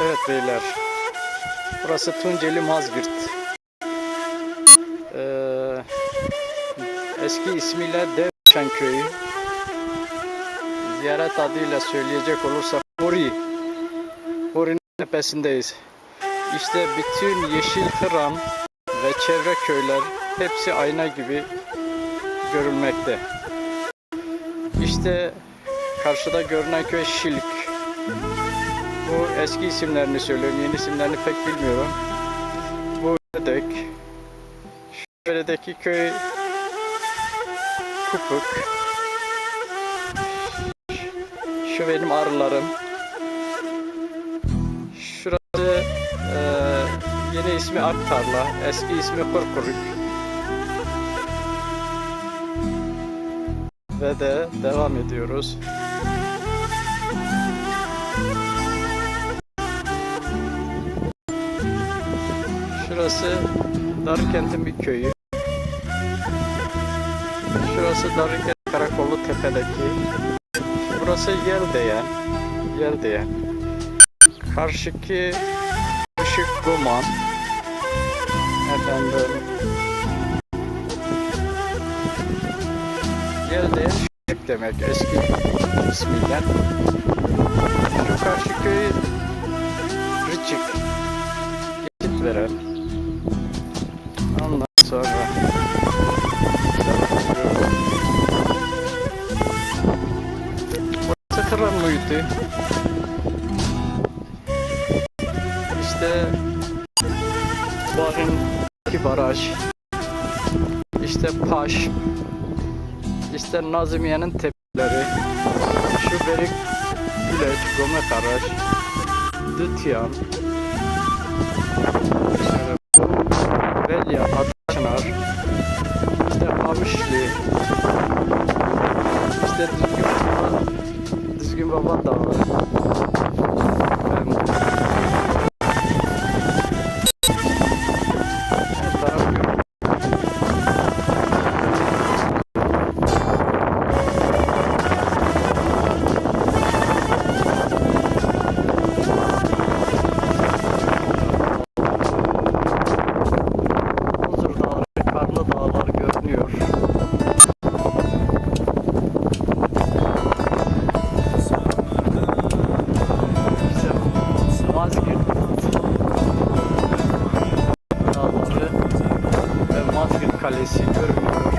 Evet beyler. Burası Tunceli Mazgirt. Ee, eski ismiyle Devşen Köyü. Ziyaret adıyla söyleyecek olursak Hori. Hori'nin tepesindeyiz. İşte bütün Yeşil Hıram ve çevre köyler hepsi ayna gibi görülmekte. İşte karşıda görünen köy Şilik. Bu eski isimlerini söylüyorum. Yeni isimlerini pek bilmiyorum. Bu Ödek. Şöyle köy Kupuk. Şu benim arılarım. Şurası eee, yeni ismi Aktarla. Eski ismi Kurkuruk. Ve de devam ediyoruz. Şurası Darıkent'in bir köyü. Şurası Darıkent Karakolu Tepe'deki. Burası Yeldeyen. Yeldeyen. Karşıki Işık Goman. Efendim. Yeldeyen demek eski ismiyle. Şu karşı sonra Burası Kıran muhiti. İşte Barın iki baraj. İşte Paş. İşte Nazımiye'nin tepeleri. Şu Berik Güleç, Gome Karaş. Dütyan. Şöyle işte düzgün baba, düzgün baba da var. Ben... Dağlar görünüyor. Afrin Kalesi görünüyor.